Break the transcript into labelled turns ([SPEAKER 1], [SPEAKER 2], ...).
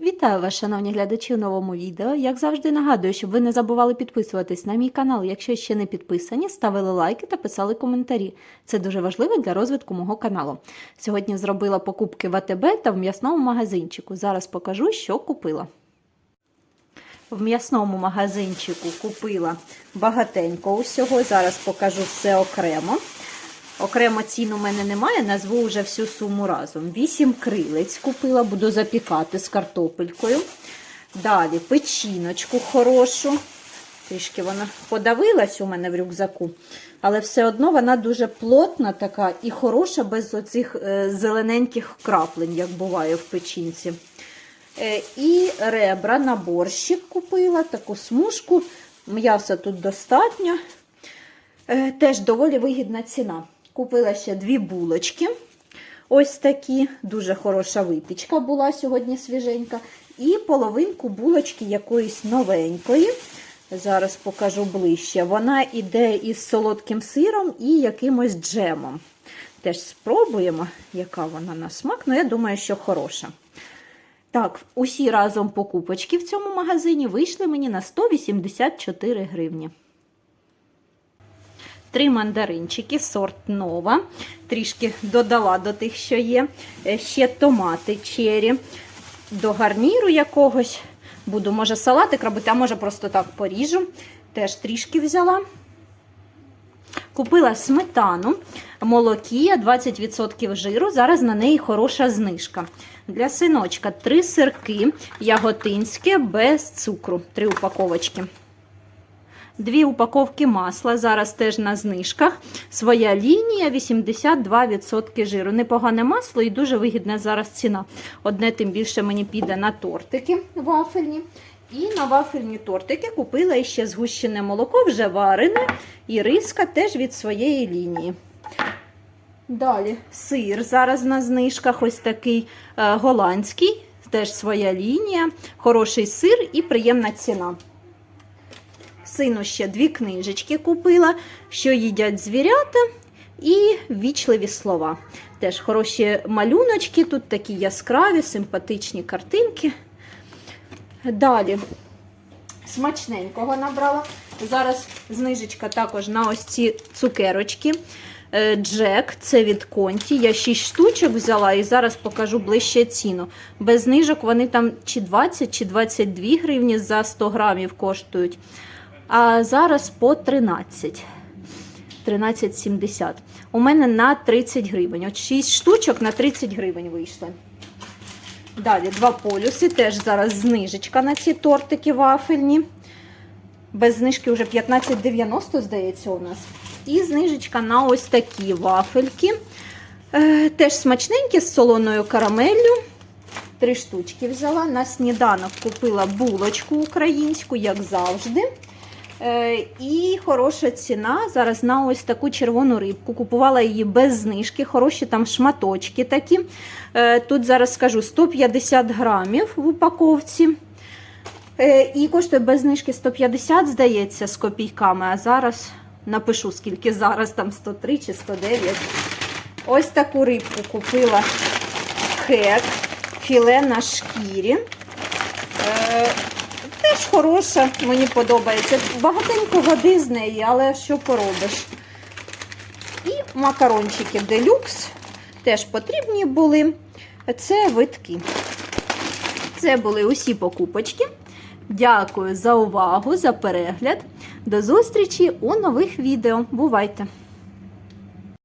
[SPEAKER 1] Вітаю вас, шановні глядачі, у новому відео. Як завжди нагадую, щоб ви не забували підписуватись на мій канал, якщо ще не підписані, ставили лайки та писали коментарі. Це дуже важливо для розвитку мого каналу. Сьогодні зробила покупки в АТБ та в м'ясному магазинчику. Зараз покажу, що купила. В м'ясному магазинчику купила багатенько усього. Зараз покажу все окремо. Окремо цін у мене немає, назву вже всю суму разом. 8 крилець купила, буду запікати з картопелькою. Далі печіночку хорошу. Трішки вона подавилась у мене в рюкзаку, але все одно вона дуже плотна така і хороша, без оцих е, зелененьких краплень, як буває в печінці. Е, і ребра на борщик купила, таку смужку. М'яса тут достатньо. Е, Теж доволі вигідна ціна. Купила ще дві булочки. Ось такі, дуже хороша випічка була сьогодні свіженька. І половинку булочки якоїсь новенької. Зараз покажу ближче. Вона йде із солодким сиром і якимось джемом. Теж спробуємо, яка вона на смак. Ну, я думаю, що хороша. Так, усі разом покупочки в цьому магазині вийшли мені на 184 гривні. Три мандаринчики, сорт Нова. Трішки додала до тих, що є. Е, Ще томати чері. До гарніру якогось. Буду, може, салатик робити, а може просто так поріжу. Теж трішки взяла. Купила сметану, молокія, 20% жиру. Зараз на неї хороша знижка. Для синочка три сирки, яготинське без цукру. Три упаковочки. Дві упаковки масла, зараз теж на знижках. Своя лінія 82% жиру. Непогане масло і дуже вигідна зараз ціна. Одне тим більше мені піде на тортики вафельні. І на вафельні тортики купила ще згущене молоко, вже варене, і риска теж від своєї лінії. Далі сир зараз на знижках, ось такий е, голландський, теж своя лінія, хороший сир і приємна ціна. Сину ще дві книжечки купила, що їдять звірята, і вічливі слова. Теж хороші малюночки, тут такі яскраві, симпатичні картинки. Далі смачненького набрала. Зараз знижечка також на ось ці цукерочки. Е, Джек, це від Конті. Я 6 штучок взяла і зараз покажу ближче ціну. Без знижок вони там чи 20, чи 22 гривні за 100 грамів коштують. А зараз по 13. 13,70. У мене на 30 гривень. От 6 штучок на 30 гривень вийшли. Далі два полюси. Теж зараз знижечка на ці тортики вафельні. Без знижки вже 15,90, здається, у нас. І знижечка на ось такі вафельки. Е, теж смачненькі з солоною карамеллю. Три штучки взяла. На сніданок купила булочку українську, як завжди. Е, і хороша ціна зараз на ось таку червону рибку. Купувала її без знижки, хороші там шматочки такі. Е, Тут зараз скажу 150 грамів в упаковці. Е, І коштує без знижки 150, здається, з копійками. А зараз напишу, скільки зараз, там 103 чи 109. Ось таку рибку купила хек, філе на шкірі. Хороша, мені подобається. Багатенько води з неї, але що поробиш. І макарончики делюкс теж потрібні були. Це витки. Це були усі покупочки. Дякую за увагу, за перегляд. До зустрічі у нових відео. Бувайте!